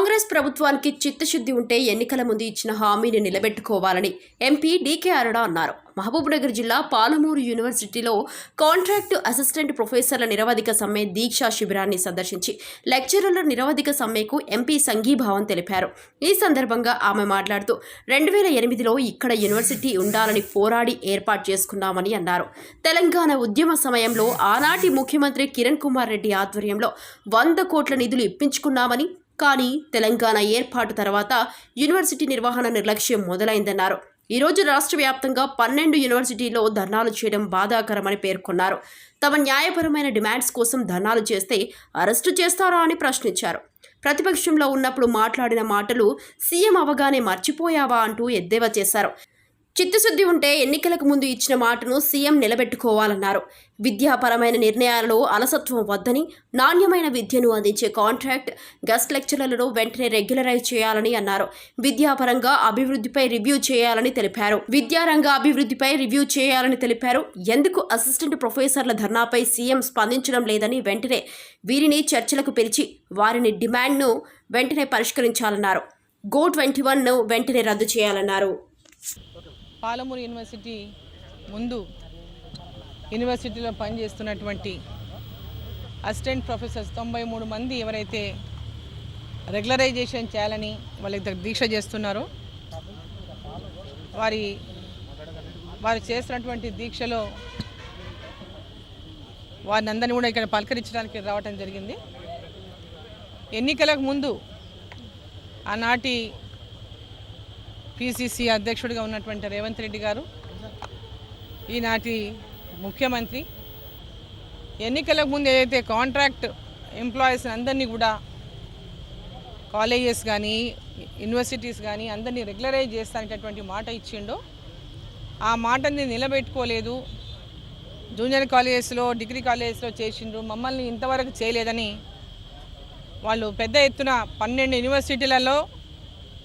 కాంగ్రెస్ ప్రభుత్వానికి చిత్తశుద్ధి ఉంటే ఎన్నికల ముందు ఇచ్చిన హామీని నిలబెట్టుకోవాలని ఎంపీ డీకే అరోడా అన్నారు. మహబూబ్నగర్ జిల్లా పాలమూరు యూనివర్సిటీలో కాంట్రాక్టు అసిస్టెంట్ ప్రొఫెసర్ల నిరవధిక సమ్మె దీక్షా శిబిరాన్ని సందర్శించి లెక్చరర్ల నిరవధిక సమ్మెకు ఎంపీ సంఘీభావం తెలిపారు. ఈ సందర్భంగా ఆమె మాట్లాడుతూ రెండు వేల ఎనిమిదిలో ఇక్కడ యూనివర్సిటీ ఉండాలని పోరాడి ఏర్పాటు చేసుకున్నామని అన్నారు. తెలంగాణ ఉద్యమ సమయంలో ఆనాటి ముఖ్యమంత్రి కిరణ్ కుమార్ రెడ్డి ఆధ్వర్యంలో వంద కోట్ల నిధులు ఇప్పించుకున్నామని కానీ తెలంగాణ ఏర్పాటు తర్వాత యూనివర్సిటీ నిర్వహణ నిర్లక్ష్యం మొదలైందన్నారు. ఈరోజు రాష్ట్ర వ్యాప్తంగా పన్నెండు యూనివర్సిటీల్లో ధర్నాలు చేయడం బాధాకరమని పేర్కొన్నారు. తమ న్యాయపరమైన డిమాండ్స్ కోసం ధర్నాలు చేస్తే అరెస్టు చేస్తారా అని ప్రశ్నించారు. ప్రతిపక్షంలో ఉన్నప్పుడు మాట్లాడిన మాటలు సీఎం అవగానే మర్చిపోయావా అంటూ ఎద్దేవా చేశారు. చిత్తశుద్ధి ఉంటే ఎన్నికలకు ముందు ఇచ్చిన మాటను సీఎం నిలబెట్టుకోవాలన్నారు. విద్యాపరమైన నిర్ణయాలలో అలసత్వం వద్దని నాణ్యమైన విద్యను అందించే కాంట్రాక్ట్ గెస్ట్ లెక్చరర్లను వెంటనే రెగ్యులరైజ్ చేయాలని అన్నారు. విద్యాపరంగా అభివృద్ధిపై రివ్యూ చేయాలని తెలిపారు. విద్యారంగ అభివృద్ధిపై రివ్యూ చేయాలని తెలిపారు. ఎందుకు అసిస్టెంట్ ప్రొఫెసర్ల ధర్నాపై సీఎం స్పందించడం లేదని వెంటనే వీరిని చర్చలకు పిలిచి వారిని డిమాండ్ను వెంటనే పరిష్కరించాలన్నారు. గో ట్వంటీ వన్ను వెంటనే రద్దు చేయాలన్నారు. పాలమూరు యూనివర్సిటీ ముందు యూనివర్సిటీలో పనిచేస్తున్నటువంటి అసిస్టెంట్ ప్రొఫెసర్స్ తొంభై మూడు మంది ఎవరైతే రెగ్యులరైజేషన్ చేయాలని వాళ్ళకి దీక్ష చేస్తున్నారో వారి వారు చేసినటువంటి దీక్షలో వారిని అందరినీ కూడా ఇక్కడ పలకరించడానికి రావటం జరిగింది. ఎన్నికలకు ముందు ఆనాటి పిసిసి అధ్యక్షుడిగా ఉన్నటువంటి రేవంత్ రెడ్డి గారు ఈనాటి ముఖ్యమంత్రి. ఎన్నికలకు ముందు ఏదైతే కాంట్రాక్ట్ ఎంప్లాయీస్ అందరినీ కూడా కాలేజెస్ కానీ యూనివర్సిటీస్ కానీ అందరినీ రెగ్యులరైజ్ చేస్తానేటటువంటి మాట ఇచ్చిండో. ఆ మాటని నిలబెట్టుకోలేదు. జూనియర్ కాలేజెస్లో డిగ్రీ కాలేజెస్లో చేసిండ్రు. మమ్మల్ని ఇంతవరకు చేయలేదని వాళ్ళు పెద్ద ఎత్తున పన్నెండు యూనివర్సిటీలలో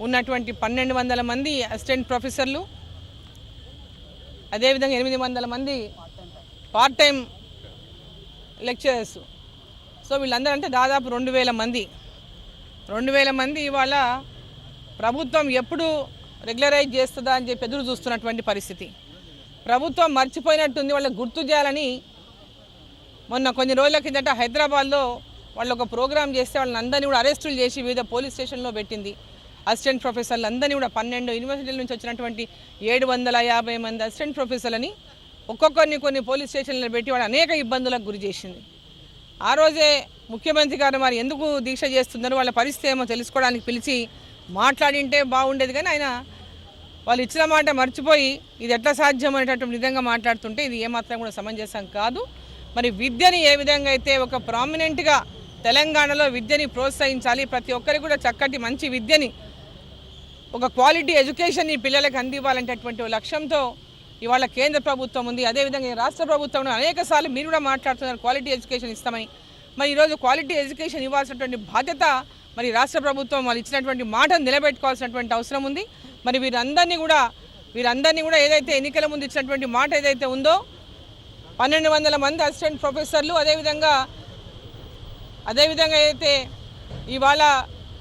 ఉన్నటువంటి పన్నెండు వందల మంది అసిస్టెంట్ ప్రొఫెసర్లు అదేవిధంగా ఎనిమిది వందల మంది పార్ట్ టైం లెక్చరర్స్ సో వీళ్ళందరూ అంటే దాదాపు రెండు వేల మంది. రెండు వేల మంది ఇవాళ ప్రభుత్వం ఎప్పుడు రెగ్యులరైజ్ చేస్తుందా అని చెప్పి ఎదురు చూస్తున్నటువంటి పరిస్థితి. ప్రభుత్వం మర్చిపోయినట్టుంది వాళ్ళకి గుర్తు చేయాలని మొన్న కొన్ని రోజుల కిందట హైదరాబాద్లో వాళ్ళు ఒక ప్రోగ్రాం చేస్తే వాళ్ళని అందరినీ కూడా అరెస్టులు చేసి వివిధ పోలీస్ స్టేషన్లో పెట్టింది. అసిస్టెంట్ ప్రొఫెసర్లు అందరినీ కూడా పన్నెండు యూనివర్సిటీల నుంచి వచ్చినటువంటి ఏడు వందల యాభై మంది అసిస్టెంట్ ప్రొఫెసర్లని ఒక్కొక్కరిని కొన్ని పోలీస్ స్టేషన్లో పెట్టి వాళ్ళు అనేక ఇబ్బందులకు గురి చేసింది. ఆ రోజే ముఖ్యమంత్రి గారు మరి ఎందుకు దీక్ష చేస్తున్నారు వాళ్ళ పరిస్థితి ఏమో తెలుసుకోవడానికి పిలిచి మాట్లాడింటే బాగుండేది కానీ ఆయన వాళ్ళు ఇచ్చిన మాట మర్చిపోయి ఇది ఎట్లా సాధ్యం అనేటటువంటి విధంగా మాట్లాడుతుంటే ఇది ఏమాత్రం కూడా సమంజసం కాదు. మరి విద్యని ఏ విధంగా అయితే ఒక ప్రామినెంట్గా తెలంగాణలో విద్యని ప్రోత్సహించాలి ప్రతి ఒక్కరికి కూడా చక్కటి మంచి విద్యని ఒక క్వాలిటీ ఎడ్యుకేషన్ ఈ పిల్లలకు అందివ్వాలనేటటువంటి లక్ష్యంతో ఇవాళ కేంద్ర ప్రభుత్వం ఉంది. అదేవిధంగా ఈ రాష్ట్ర ప్రభుత్వం అనేక సార్లు మీరు కూడా మాట్లాడుతున్నారు క్వాలిటీ ఎడ్యుకేషన్ ఇస్తామని. మరి ఈరోజు క్వాలిటీ ఎడ్యుకేషన్ ఇవ్వాల్సినటువంటి బాధ్యత మరి రాష్ట్ర ప్రభుత్వం వాళ్ళు ఇచ్చినటువంటి మాటను నిలబెట్టుకోవాల్సినటువంటి అవసరం ఉంది. మరి వీరందరినీ కూడా వీరందరినీ కూడా ఏదైతే ఎన్నికల ముందు ఇచ్చినటువంటి మాట ఏదైతే ఉందో పన్నెండు వందల మంది అసిస్టెంట్ ప్రొఫెసర్లు అదేవిధంగా అదేవిధంగా ఏదైతే ఇవాళ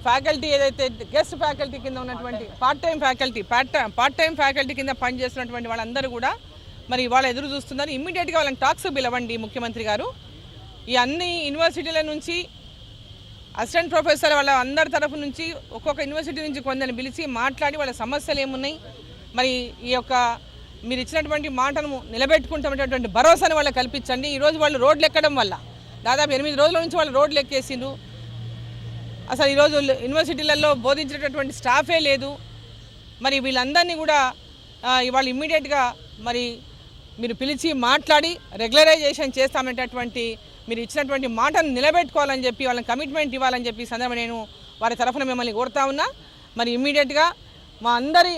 ఫ్యాకల్టీ ఏదైతే గెస్ట్ ఫ్యాకల్టీ కింద ఉన్నటువంటి part time faculty part part time faculty కింద పనిచేస్తున్నటువంటి వాళ్ళందరూ కూడా మరి ఇవాళ ఎదురు చూస్తున్నారు. ఇమ్మీడియట్గా వాళ్ళని టాక్స్ పిలవండి ముఖ్యమంత్రి గారు. ఈ అన్ని యూనివర్సిటీల నుంచి అసిస్టెంట్ ప్రొఫెసర్ వాళ్ళ అందరి తరఫు నుంచి ఒక్కొక్క యూనివర్సిటీ నుంచి కొందరిని పిలిచి మాట్లాడి వాళ్ళ సమస్యలు ఏమున్నాయి మరి ఈ యొక్క మీరు ఇచ్చినటువంటి మాటను నిలబెట్టుకుంటామనేటువంటి భరోసాను వాళ్ళకి కల్పించండి. ఈరోజు వాళ్ళు రోడ్లు ఎక్కడం వల్ల దాదాపు ఎనిమిది రోజుల నుంచి వాళ్ళు రోడ్లు ఎక్కేసిండ్రు. అసలు ఈరోజు యూనివర్సిటీలలో బోధించేటటువంటి స్టాఫే లేదు. మరి వీళ్ళందరినీ కూడా ఇవాళ ఇమ్మీడియట్గా మరి మీరు పిలిచి మాట్లాడి రెగ్యులరైజేషన్ చేస్తామనేటటువంటి మీరు ఇచ్చినటువంటి మాటను నిలబెట్టుకోవాలని చెప్పి వాళ్ళని కమిట్మెంట్ ఇవ్వాలని చెప్పి సందర్భం నేను వారి తరఫున మిమ్మల్ని కోరుతా ఉన్నా. మరి ఇమ్మీడియట్గా మా అందరి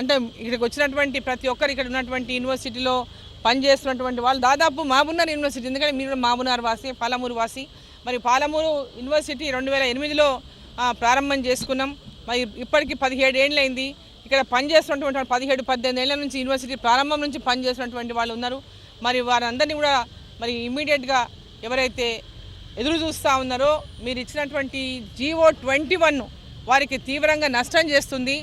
అంటే ఇక్కడికి వచ్చినటువంటి ప్రతి ఒక్కరు ఇక్కడ ఉన్నటువంటి యూనివర్సిటీలో పనిచేస్తున్నటువంటి వాళ్ళు దాదాపు మాబున్నారు యూనివర్సిటీ ఎందుకంటే మీరు కూడా వాసి పాలమూరు వాసి మరి పాలమూరు యూనివర్సిటీ రెండు వేల ఎనిమిదిలో ప్రారంభం చేసుకున్నాం. మరి ఇప్పటికి పదిహేడు ఏళ్ళైంది ఇక్కడ పనిచేస్తున్నటువంటి పదిహేడు పద్దెనిమిది ఏళ్ళ నుంచి యూనివర్సిటీ ప్రారంభం నుంచి పనిచేస్తున్నటువంటి వాళ్ళు ఉన్నారు. మరి వారందరినీ కూడా మరి ఇమ్మీడియట్గా ఎవరైతే ఎదురు చూస్తూ ఉన్నారో మీరు ఇచ్చినటువంటి జీవో ట్వంటీ వన్ వారికి తీవ్రంగా నష్టం చేస్తుంది.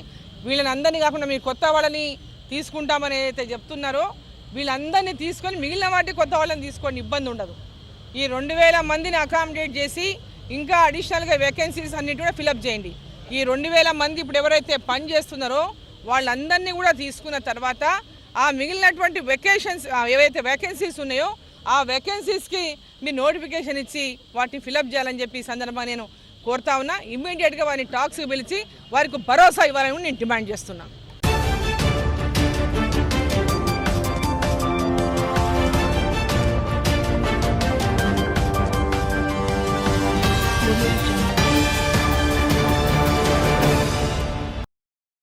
వీళ్ళని అందరినీ కాకుండా మీరు కొత్త వాళ్ళని తీసుకుంటామని అయితే చెప్తున్నారో వీళ్ళందరినీ తీసుకొని మిగిలిన వాటి కొత్త వాళ్ళని తీసుకొని ఇబ్బంది ఉండదు ఈ రెండు వేల మందిని అకామిడేట్ చేసి ఇంకా అడిషనల్గా వేకెన్సీస్ అన్నిటి కూడా ఫిలప్ చేయండి. ఈ రెండు వేల మంది ఇప్పుడు ఎవరైతే పని చేస్తున్నారో వాళ్ళందరినీ కూడా తీసుకున్న తర్వాత ఆ మిగిలినటువంటి వెకేషన్స్ ఏవైతే వేకెన్సీస్ ఉన్నాయో ఆ వేకెన్సీస్కి మీ నోటిఫికేషన్ ఇచ్చి వాటిని ఫిలప్ చేయాలని చెప్పి ఈ సందర్భంగా నేను కోరుతా ఉన్నా. ఇమ్మీడియట్గా వారిని టాక్స్కి పిలిచి వారికి భరోసా ఇవ్వాలని నేను డిమాండ్ చేస్తున్నాను